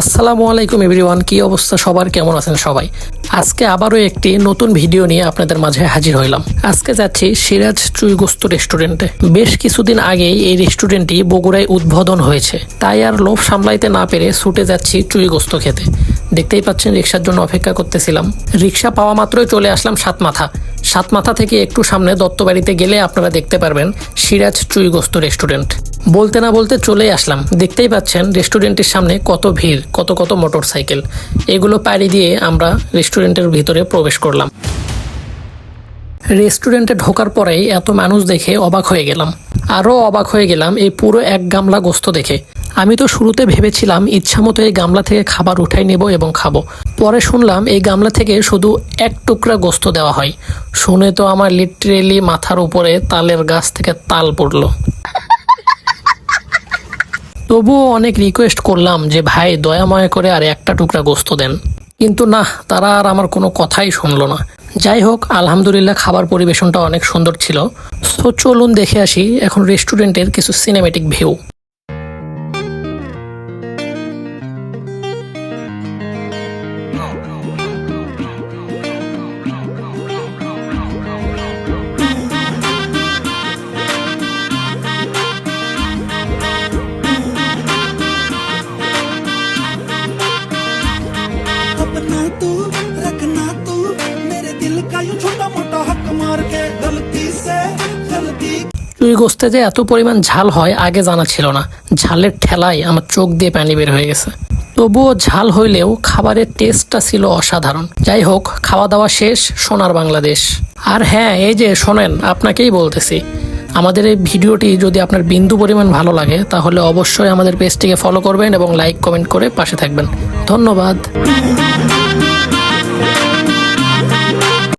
আসসালামু আলাইকুম এভরিওয়ান, কি অবস্থা? সবার কেমন আছেন সবাই? আজকে আবারও একটি নতুন ভিডিও নিয়ে আপনাদের মাঝে হাজির হইলাম। আজকে যাচ্ছি সিরাজ চুইগোস্ত রেস্টুরেন্টে। বেশ কিছুদিন আগেই এই রেস্টুরেন্টটি বগুড়ায় উদ্বোধন হয়েছে। তাই আর লোভ সামলাইতে না পেরে ছুটে যাচ্ছি চুইগোস্ত খেতে। দেখতেই পাচ্ছেন রিক্সার জন্য অপেক্ষা করতেছিলাম। রিক্সা পাওয়া মাত্রই চলে আসলাম সাত মাথা সাত মাথা থেকে একটু সামনে দত্তবাড়িতে গেলে আপনারা দেখতে পারবেন সিরাজ চুইগোস্ত রেস্টুরেন্ট। বলতে না বলতে চলেই আসলাম। দেখতেই পাচ্ছেন রেস্টুরেন্টের সামনে কত ভিড়, কত কত মোটর সাইকেল এগুলো পাড়ি দিয়ে আমরা রেস্টুরেন্টের ভিতরে প্রবেশ করলাম। রেস্টুরেন্টে ঢোকার পরেই এত মানুষ দেখে অবাক হয়ে গেলাম। আরও অবাক হয়ে গেলাম এই পুরো এক গামলা গোস্ত দেখে। আমি তো শুরুতে ভেবেছিলাম ইচ্ছামতো এই গামলা থেকে খাবার উঠাই নেব এবং খাব। পরে শুনলাম এই গামলা থেকে শুধু এক টুকরা গোস্ত দেওয়া হয়। শুনে তো আমার লিটারেলি মাথার উপরে তালের গাছ থেকে তাল পড়ল। তবুও অনেক রিকোয়েস্ট করলাম যে, ভাই দয়াময় করে আর একটা টুকরা গোস্ত দেন। কিন্তু না, তারা আর আমার কোনো কথাই শুনলো না। যাই হোক, আলহামদুলিল্লাহ খাবার পরিবেশনটা অনেক সুন্দর ছিল। তো চলুন দেখে আসি এখন রেস্টুরেন্টের কিছু সিনেমেটিক ভিউ চুরি গোস্তে যে এত পরিমাণ ঝাল হয় আগে জানা ছিল না। ঝালের ঠেলাই আমার চোখ দিয়ে পানি বের হয়ে গেছে। তবুও ঝাল হইলেও খাবারের টেস্টটা ছিল অসাধারণ। যাই হোক খাওয়া দাওয়া শেষ, সোনার বাংলাদেশ। আর হ্যাঁ এই যে শোনেন, আপনাকেই বলতেছি। আমাদের এই ভিডিওটি যদি আপনার বিন্দু পরিমাণ ভালো লাগে, তাহলে অবশ্যই আমাদের পেজটিকে ফলো করবেন এবং লাইক কমেন্ট করে পাশে থাকবেন। ধন্যবাদ।